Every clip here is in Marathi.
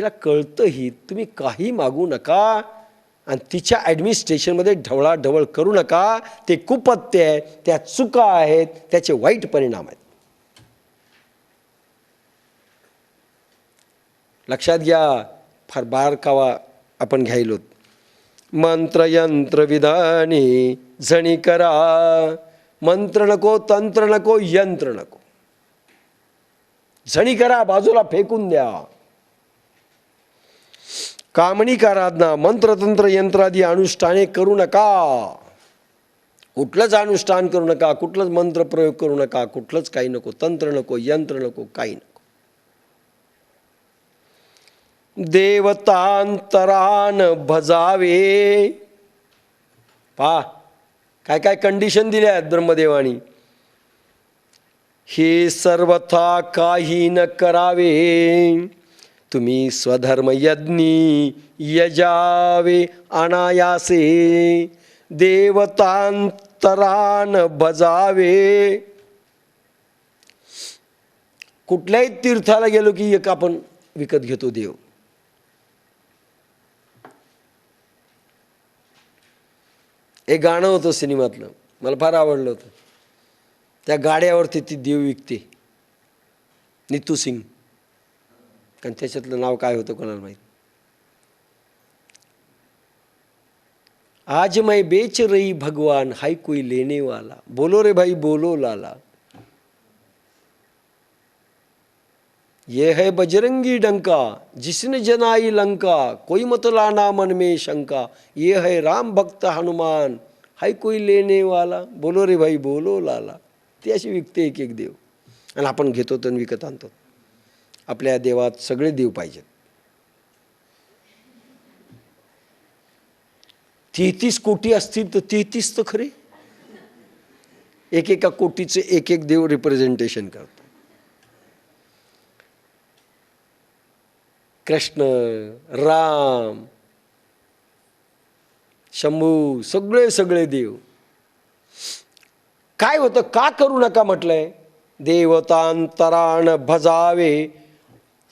तिला कळतंही तुम्ही काही मागू नका आणि तिच्या ॲडमिनिस्ट्रेशनमध्ये ढवळाढवळ करू नका. ते कुपत्य आहे त्या चुका आहेत त्याचे वाईट परिणाम आहेत. लक्षात घ्या फार बारकावा आपण घ्यायलो. मंत्र यंत्र विधानी झणी करा. मंत्र नको तंत्र नको यंत्र नको. झणी करा बाजूला फेकून द्या. कामणिकाराधना मंत्रतंत्र यंत्रादी अनुष्ठाने करू नका. कुठलंच अनुष्ठान करू नका कुठलंच मंत्र प्रयोग करू नका कुठलंच काही नको तंत्र नको यंत्र नको काही नको. देवतांतरान भजावे. पा काय काय कंडिशन दिल्या आहेत ब्रह्मदेवानी? हे सर्वथा काही न करावे. तुम्ही स्वधर्म यज्ञी यजावे अनायासे देवतांतरान बजावे कुठल्याही तीर्थाला गेलो की एक आपण विकत घेतो देव. एक गाणं होतं सिनेमातलं मला फार आवडलं होतं. त्या गाड्यावरती ती देव विकते. नितू सिंग. कारण त्याच्यातलं नाव काय होतं कोणाला माहीत? आज मैं बेच रही भगवान हाय कोई लेने वाला बोलो रे भाई बोलो लाला. ये है बजरंगी डंका जिसने जनाई लंका. कोई मत लाना मन में शंका. ये है राम भक्त हनुमान. हाय कोई लेने वाला बोलो रे भाई बोलो लाला. ती अशी विकते एक एक देव. आणि आपण घेतो तर विकत आणतो आपल्या देवात सगळे देव पाहिजेत. तेहतीस कोटी असतील तर तेहतीस तर खरे. एक एका कोटीचे एक एक देव रिप्रेझेंटेशन करतो कृष्ण राम शंभू सगळे सगळे देव. काय होतं? का करू नका म्हटलंय? देवतांतराण भजावे.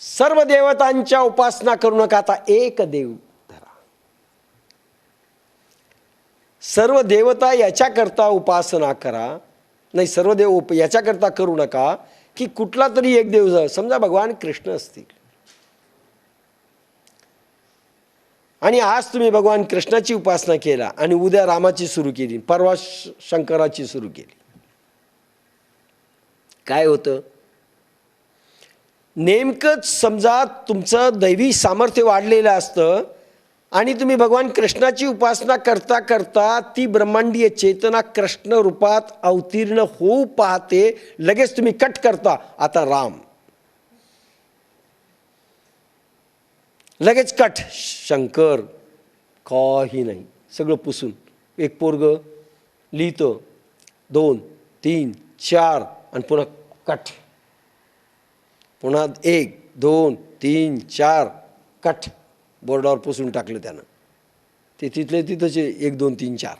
सर्व देवतांच्या उपासना करू नका. आता एक देव धरा. सर्व देवता याच्याकरता उपासना करा. नाही सर्व देव उप याच्याकरता करू नका की कुठला तरी एक देव जा- समजा भगवान कृष्ण असतील. आणि आज तुम्ही भगवान कृष्णाची उपासना केला आणि उद्या रामाची सुरू केली परवा शंकराची सुरू केली. काय होतं? नेमकंच समजा तुमचं दैवी सामर्थ्य वाढलेलं असतं आणि तुम्ही भगवान कृष्णाची उपासना करता करता ती ब्रह्मांडीय चेतना कृष्ण रूपात अवतीर्ण होऊ पाहते लगेच तुम्ही कट करता आता राम. लगेच कट. शंकर काही नाही. सगळं पुसून. एक पोरग लिहितं. दोन तीन चार आणि पुन्हा कट. पुन्हा एक दोन तीन चार कट बोर्डावर पुसून टाकलं त्यानं. ते तिथले तिथंच आहे, एक दोन तीन चार.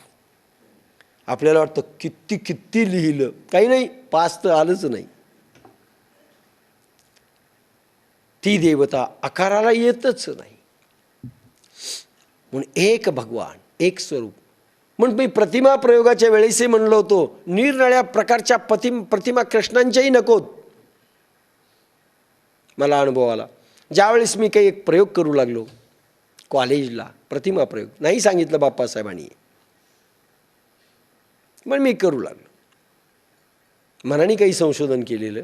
आपल्याला वाटतं किती किती लिहिलं. काही नाही पाच तर आलंच नाही. ती देवता आकाराला येतच नाही. म्हणून एक भगवान एक स्वरूप. म्हणून मी प्रतिमा प्रयोगाच्या वेळेसही म्हणलो होतो निरनिळ्या प्रकारच्या प्रतिम प्रतिमा कृष्णांच्याही नकोत मला अनुभव आला. ज्यावेळेस मी काही एक प्रयोग करू लागलो कॉलेजला प्रतिमा प्रयोग नाही सांगितलं बाप्पासाहेबांनी. पण मी करू लागलो. मनाने काही संशोधन केलेलं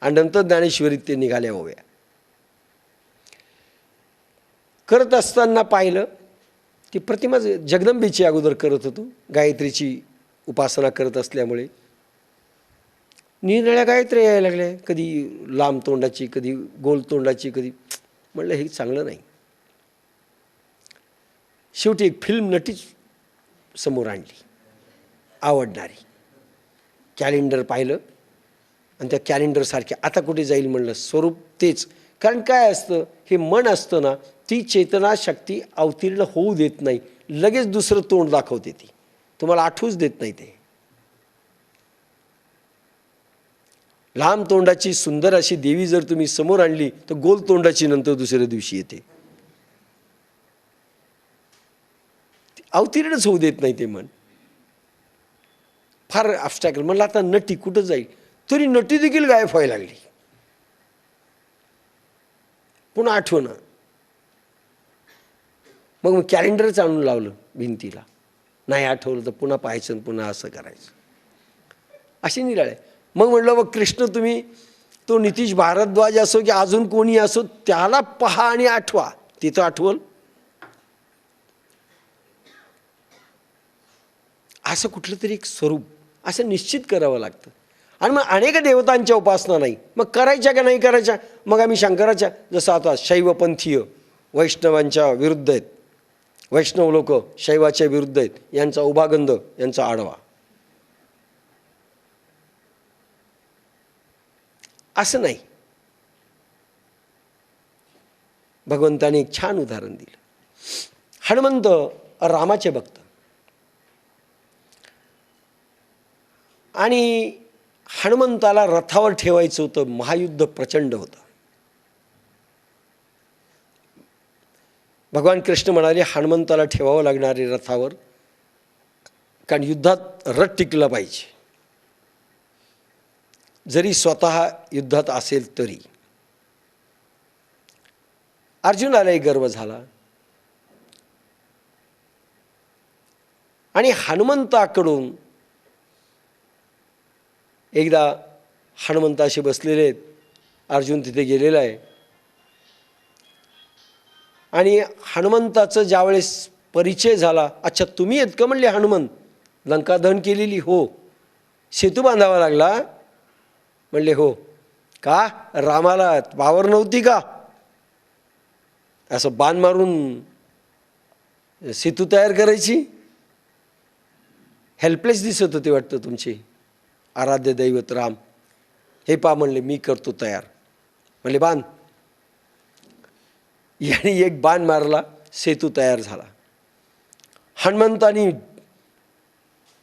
आणि नंतर ज्ञानेश्वरीत ते निघाल्या होव्या करत असताना पाहिलं ती प्रतिमा जगदंबेची अगोदर करत होतो गायत्रीची उपासना करत असल्यामुळे. निरनिळ्या गायत्री यायला लागल्या कधी लांब तोंडाची कधी गोल तोंडाची कधी म्हणलं हे चांगलं नाही. शेवटी एक फिल्म नटीच समोर आणली. आवडणारी. कॅलेंडर पाहिलं. आणि त्या कॅलेंडरसारखे आता कुठे जाईल म्हणलं स्वरूप तेच. कारण काय असतं? हे मन असतं ना ती चेतना शक्ती अवतीर्ण होऊ देत नाही. लगेच दुसरं तोंड दाखवते ती. तुम्हाला आठवूच देत नाही ते. लांब तोंडाची सुंदर अशी देवी जर तुम्ही समोर आणली तर गोल तोंडाची नंतर दुसऱ्या दिवशी येते. अवतीर्णच होऊ देत नाही ते मन. फार अबस्टॅकल म्हणलं आता नटी कुठं जाईल? तरी नटी देखील गायब व्हायला लागली. पुन्हा आठवणं. मग मग कॅलेंडरच आणून लावलं भिंतीला. नाही आठवलं तर पुन्हा पाहायचं आणि पुन्हा असं करायचं. असे निराळे. मग म्हटलं मग कृष्ण तुम्ही तो नितीश भारद्वाज असो की अजून कोणी असो त्याला पहा आणि आठवा. तिथं आठवल. असं कुठलं तरी एक स्वरूप असं निश्चित करावं लागतं. आणि मग अनेक देवतांच्या उपासना नाही. मग करायच्या का नाही करायच्या? मग आम्ही शंकराच्या जसं आता शैवपंथीय वैष्णवांच्या विरुद्ध आहेत. वैष्णव लोक शैवाच्या विरुद्ध आहेत. यांचा उभागंध यांचा आडवा. असं नाही. भगवंताने एक छान उदाहरण दिलं. हनुमंत रामाचे भक्त. आणि हनुमंताला रथावर ठेवायचं होतं महायुद्ध प्रचंड होतं. भगवान कृष्ण म्हणाले हनुमंताला ठेवावं लागणारे रथावर कारण युद्धात रथ टिकला पाहिजे. जरी स्वतः युद्धात असेल तरी. अर्जुनालाही गर्व झाला. आणि हनुमंताकडून एकदा हनुमंताशी बसलेले आहेत. अर्जुन तिथे गेलेला आहे. आणि हनुमंताचं ज्यावेळेस परिचय झाला अच्छा तुम्ही आहेत का? म्हणले हनुमंत लंका दहन केलेली हो. सेतू बांधावा लागला. म्हणले हो. का? रामाला वावर नव्हती का? असं बाण मारून सेतू तयार करायची. हेल्पलेस दिसत होते वाटतं तुमचे. आराध्य दैवत राम. हे पा म्हणले मी करतो तयार. म्हणले बाण. याने एक बाण मारला सेतू तयार झाला. हनुमंतानी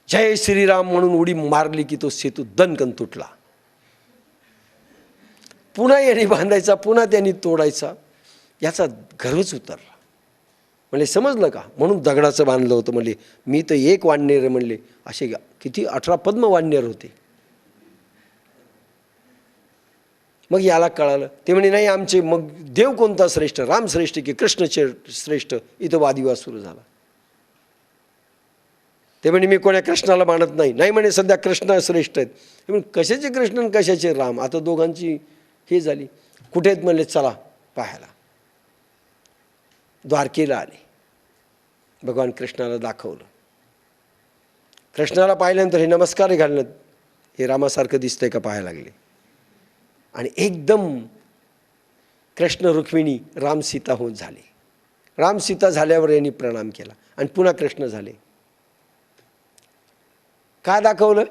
जय श्रीराम म्हणून उडी मारली की तो सेतू दणकन तुटला. पुन्हा याने बांधायचा पुन्हा त्यांनी तोडायचा याचा गर्वच उतरला. म्हणले समजलं का? म्हणून दगडाचं बांधलं होतं. म्हणले मी तर एक वाणनेर म्हणले असे किती अठरा पद्म वाणनेर होते. मग याला कळालं. ते म्हणे नाही आमचे मग देव कोणता श्रेष्ठ? राम श्रेष्ठ की कृष्ण श्रेष्ठ? इथं वादिवाद सुरू झाला. ते म्हणे मी कोण्या कृष्णाला मानत नाही. नाही म्हणे सध्या कृष्ण श्रेष्ठ आहेत. ते कशाचे कृष्ण आणि कशाचे राम? आता दोघांची हे झाली. कुठे म्हणले चला पाहायला. द्वारकेला आले. भगवान कृष्णाला दाखवलं. कृष्णाला पाहिल्यानंतर हे नमस्कार घालणं हे रामासारखं दिसतंय का पाहायला लागले. आणि एकदम कृष्ण रुक्मिणी राम सीता होत झाले. राम सीता झाल्यावर यांनी प्रणाम केला आणि पुन्हा कृष्ण झाले. का दाखवलं?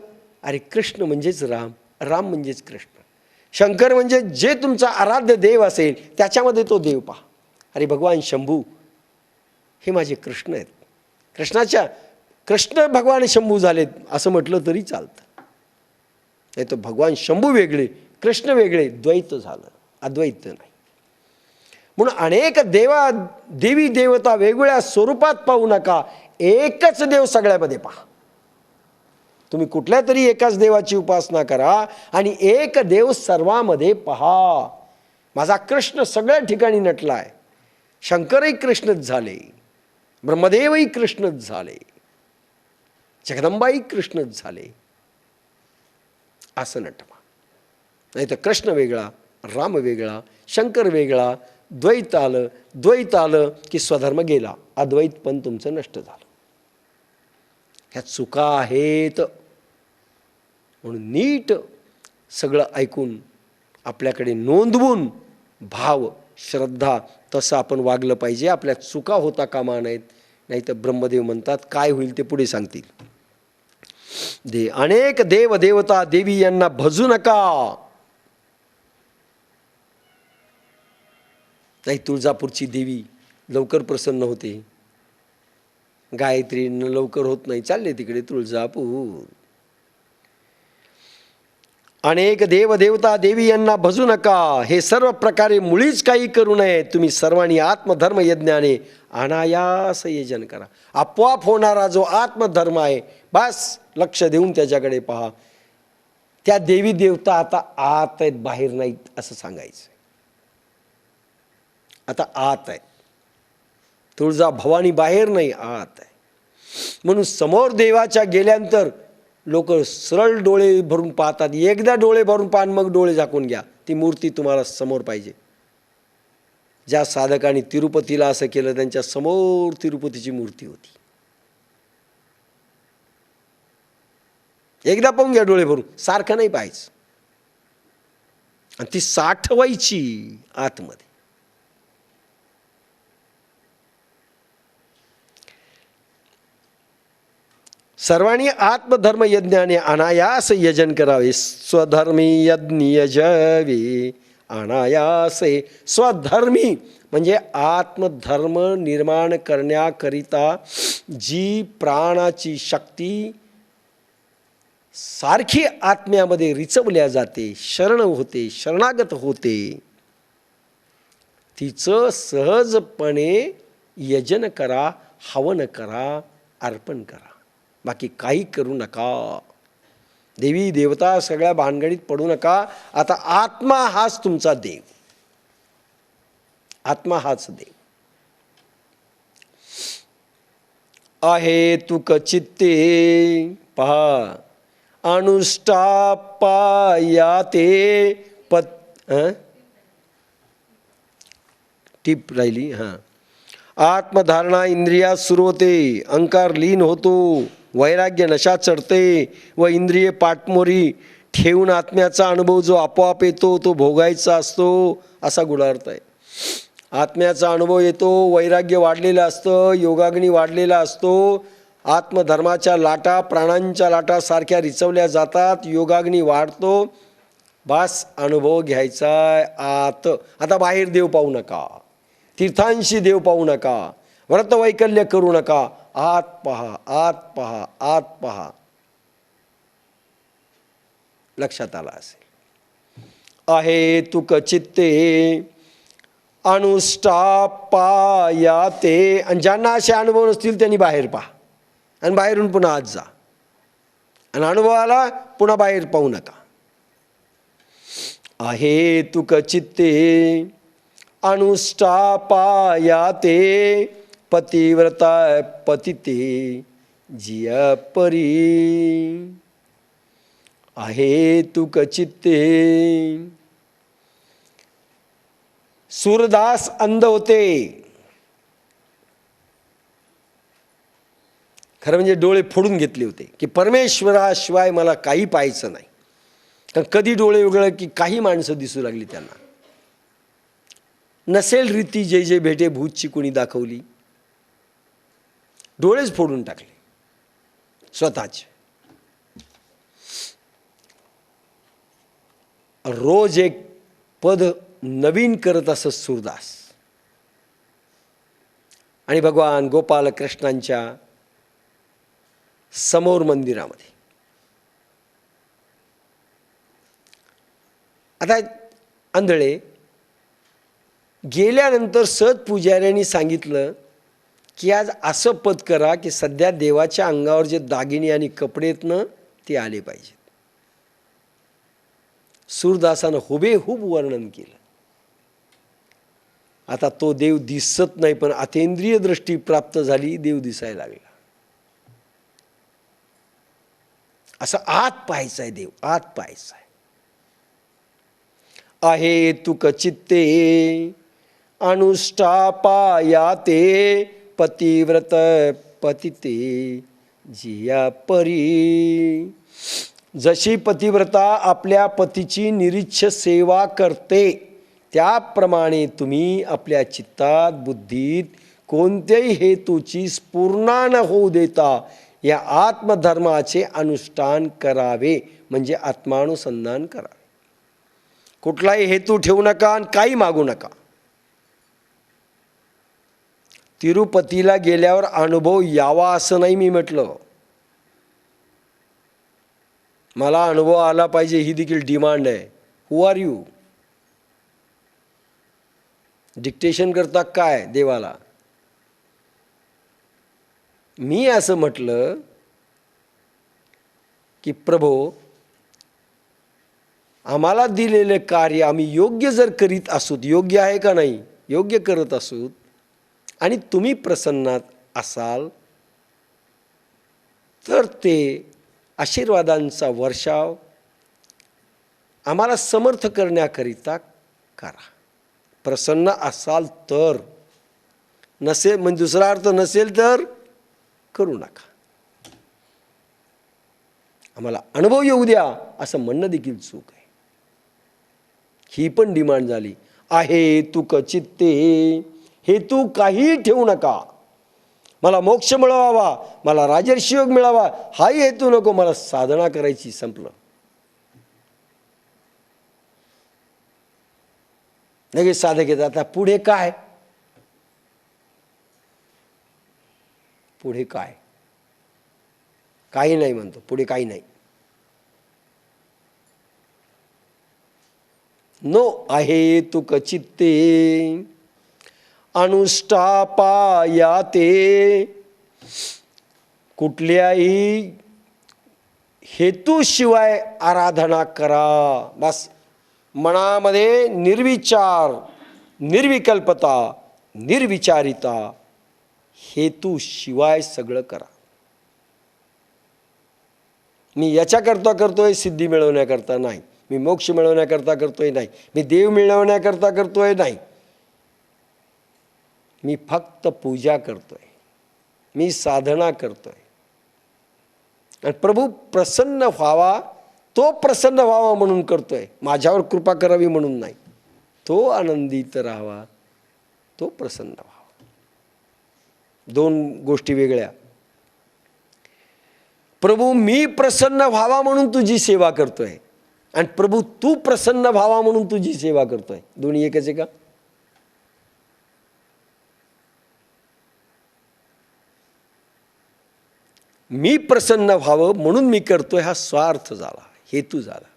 अरे कृष्ण म्हणजेच राम राम म्हणजेच कृष्ण. शंकर म्हणजे जे तुमचा आराध्य देव असेल त्याच्यामध्ये तो देव पहा. अरे भगवान शंभू हे माझे कृष्ण आहेत. कृष्णाच्या कृष्ण भगवान शंभू झालेत असं म्हटलं तरी चालतं. नाही तर भगवान शंभू वेगळे कृष्ण वेगळे द्वैत झालं अद्वैत नाही. म्हणून अनेक देवा देवी देवता वेगवेगळ्या स्वरूपात पाहू नका एकच देव सगळ्यामध्ये पहा. तुम्ही कुठल्या तरी एकाच देवाची उपासना करा आणि एक देव सर्वामध्ये पहा. माझा कृष्ण सगळ्या ठिकाणी नटला आहे शंकरही कृष्णच झाले. ब्रह्मदेवही कृष्णच झाले. जगदंबाई कृष्णच झाले. असं नटवा. नाही तर कृष्ण वेगळा राम वेगळा शंकर वेगळा द्वैत आलं द्वैत आलं की स्वधर्म गेला. अद्वैत पण तुमचं नष्ट झालं. ह्या चुका आहेत. म्हणून नीट सगळं ऐकून आपल्याकडे नोंदवून भाव श्रद्धा तसं आपण वागलं पाहिजे. आपल्या चुका होता कामा नाहीत नाही तर ब्रह्मदेव म्हणतात काय होईल ते पुढे सांगतील. दे अनेक देव देवता देवी यांना भजू नका. नाही तुळजापूरची देवी लवकर प्रसन्न होते. गायत्री लवकर होत नाही. चालले तिकडे तुळजापूर. अनेक देवदेवता देवी यांना भजू नका. हे सर्व प्रकारे मुळीच काही करू नये. तुम्ही सर्वांनी आत्मधर्म यज्ञाने अनायास यजन करा. आपोआप होणारा जो आत्मधर्म आहे बस लक्ष देऊन त्याच्याकडे पहा. त्या देवी देवता आता आत आहेत बाहेर नाहीत असं सांगायचं आता आत आहेत. तुळजा भवानी बाहेर नाही आत आहे म्हणून समोर देवाच्या गेल्यानंतर लोक सरळ डोळे भरून पाहतात. एकदा डोळे भरून पाहून मग डोळे झाकून घ्या. ती मूर्ती तुम्हाला समोर पाहिजे. ज्या साधकांनी तिरुपतीला असं केलं त्यांच्यासमोर तिरुपतीची मूर्ती होती. एकदा पाहून घ्या डोळे भरून. सारखं नाही पाहायचं. आणि ती साठवायची आतमध्ये. सर्वांनी आत्मधर्म यज्ञाने अनायास यजन करावे स्वधर्मी यज्ञ यजवे। अनायासे स्वधर्मी म्हणजे आत्मधर्म निर्माण करण्याकरिता जी प्राणाची शक्ती सारखी आत्म्यामध्ये रिचवल्या जाते शरण होते शरणागत होते तिचं सहजपणे यजन करा हवन करा अर्पण करा. बाकी काही करू नका. देवी देवता सगळ्या भानगडीत पडू नका. आता आत्मा हाच तुमचा देव. आत्मा हाच देव. आहे तुक चित्ते पहा अनुष्ठापायाते पत हं? टीप राहिली हां. आत्मधारणा इंद्रियात सुरू होते. अंकार लीन होतो. वैराग्य नशा चढते व इंद्रिय पाठमोरी ठेवून आत्म्याचा अनुभव जो आपोआप येतो तो भोगायचा असतो असा गुणार्थ आहे. आत्म्याचा अनुभव येतो वैराग्य वाढलेलं असतं योगाग्नी वाढलेला असतो आत्मधर्माच्या लाटा प्राणांच्या लाटा सारख्या रिचवल्या जातात योगाग्नी वाढतो बास अनुभव घ्यायचा आत. आता बाहेर देव पाहू नका. तीर्थांशी देव पाहू नका. व्रतवैकल्य करू नका. आत पहा आत पहा आत पहा. लक्षात आला असेल. आहे तुक चित्ते अनुष्टापाया ते आणि ज्यांना असे अनुभव नसतील त्यांनी बाहेर पहा. आणि बाहेरून पुन्हा आत जा. आणि अनुभवाला पुन्हा बाहेर पाहू नका. आहे तुक चित्ते अनुष्टापाया ते पतिव्रता पतिते जिया परी. आहे तुक चित्ते सूरदास अंध होते. खरं म्हणजे डोळे फोडून घेतले होते की परमेश्वराशिवाय मला काही पाहायचं नाही. कारण कधी डोळे उघडले की काही माणसं दिसू लागली त्यांना. नसेल रीती जे जे भेटे भूतची कोणी दाखवली. डोळेच फोडून टाकले. स्वतःचे. रोज एक पद नवीन करत असत सूरदास. आणि भगवान गोपाल कृष्णांच्या समोर मंदिरामध्ये. आता आंधळे गेल्यानंतर सत पुजाऱ्यांनी सांगितलं की आज असं पद करा की सध्या देवाच्या अंगावर जे दागिने आणि कपडे आहेत ना ते आले पाहिजेत. सूरदासानं हुबेहूब वर्णन केलं. आता तो देव दिसत नाही पण अतेंद्रिय दृष्टी प्राप्त झाली देव दिसायला लागला. असं आत पाहायचं आहे देव आत पाहायचं आहे आहे तुक चित्ते अनुष्ठापाया ते पतिव्रत पतिते जिया परी. जशी पतिव्रता आपल्या पतीची निरीच्छ सेवा करते त्याप्रमाणे तुम्ही आपल्या चित्तात बुद्धीत कोणत्याही हेतूची स्पूर्णा न होऊ देता या आत्मधर्माचे अनुष्ठान करावे म्हणजे आत्मानुसंधान करावे कुठलाही हेतू ठेवू नका आणि काही मागू नका. तिरुपतीला गेल्यावर अनुभव यावा असं नाही मी म्हटलं. मला अनुभव आला पाहिजे ही देखील डिमांड आहे. हु आर यू डिक्टेशन करता काय देवाला? मी असं म्हटलं की प्रभो आम्हाला दिलेले कार्य आम्ही योग्य जर करीत असूत योग्य आहे का नाही? योग्य करत असूत आणि तुम्ही प्रसन्नात असाल तर ते आशीर्वादांचा वर्षाव आम्हाला समर्थ करण्याकरिता करा. प्रसन्न असाल तर नसेल म्हणजे दुसरा अर्थ नसेल तर करू नका. आम्हाला अनुभव येऊ द्या असं म्हणणं देखील चूक आहे. ही पण डिमांड झाली. आहे तू चित्ते हेतू काहीही ठेवू नका. मला मोक्ष मिळवावा मला राजर्षयोग मिळावा हाही हेतू नको मला साधना करायची संपलं. लगेच साधक येतात आता पुढे काय? पुढे काय? काही नाही म्हणतो पुढे काही नाही. नो आहे तू कचित्ते. अनुष्ठापाया ते कुठल्याही हेतूशिवाय आराधना करा. बस. मनामध्ये निर्विचार निर्विकल्पता निर्विचारिता हेतूशिवाय सगळं करा. मी याच्याकरता करतोय सिद्धी मिळवण्याकरता नाही. मी मोक्ष मिळवण्याकरता करतोय नाही. मी देव मिळवण्याकरता करतोय नाही. मी फक्त पूजा करतोय. मी साधना करतोय. आणि प्रभू प्रसन्न व्हावा तो प्रसन्न व्हावा म्हणून करतोय. माझ्यावर कृपा करावी म्हणून नाही. तो आनंदित राहावा तो प्रसन्न व्हावा. दोन गोष्टी वेगळ्या. प्रभू मी प्रसन्न व्हावा म्हणून तुझी सेवा करतोय. आणि प्रभू तू प्रसन्न व्हावा म्हणून तुझी सेवा करतोय. दोन्ही एकच आहे का? मी प्रसन्न व्हावं म्हणून मी करतो हा स्वार्थ झाला हेतू झाला.